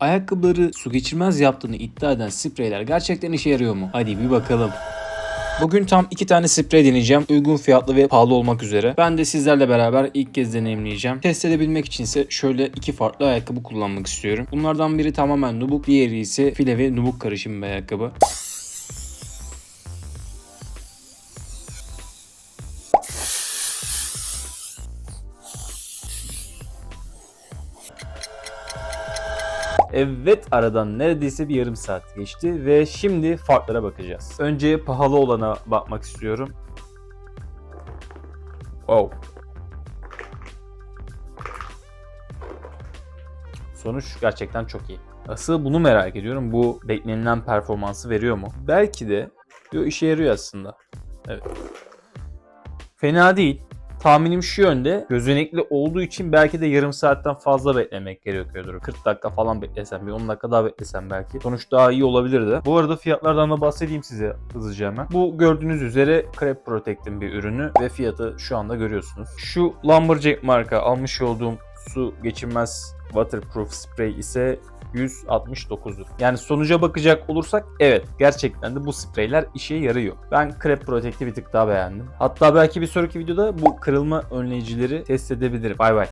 Ayakkabıları su geçirmez yaptığını iddia eden spreyler gerçekten işe yarıyor mu? Hadi bir bakalım. Bugün tam iki tane sprey deneyeceğim. Uygun fiyatlı ve pahalı olmak üzere. Ben de sizlerle beraber ilk kez deneyimleyeceğim. Test edebilmek için ise şöyle iki farklı ayakkabı kullanmak istiyorum. Bunlardan biri tamamen nubuk, diğeri ise file ve nubuk karışımı bir ayakkabı. Evet aradan neredeyse bir yarım saat geçti ve şimdi farklara bakacağız. Önce pahalı olana bakmak istiyorum. Wow. Sonuç gerçekten çok iyi. Asıl bunu merak ediyorum. Bu beklenilen performansı veriyor mu? Belki de Yo, işe yarıyor aslında. Evet. Fena değil. Tahminim şu yönde. Gözenekli olduğu için belki de yarım saatten fazla beklemek gerekiyordur. 40 dakika falan beklesem, bir 10 dakika daha beklesem belki. Sonuç daha iyi olabilirdi. Bu arada fiyatlardan da bahsedeyim size hızlıca hemen. Bu gördüğünüz üzere Crep Protect'in bir ürünü ve fiyatı şu anda görüyorsunuz. Şu Lumberjack marka almış olduğum su geçirmez waterproof spray ise 169'dur. Yani sonuca bakacak olursak evet gerçekten de bu spreyler işe yarıyor. Ben Crep Protect'i bir tık daha beğendim. Hatta belki bir sonraki videoda bu kırılma önleyicileri test edebilirim. Bay bay.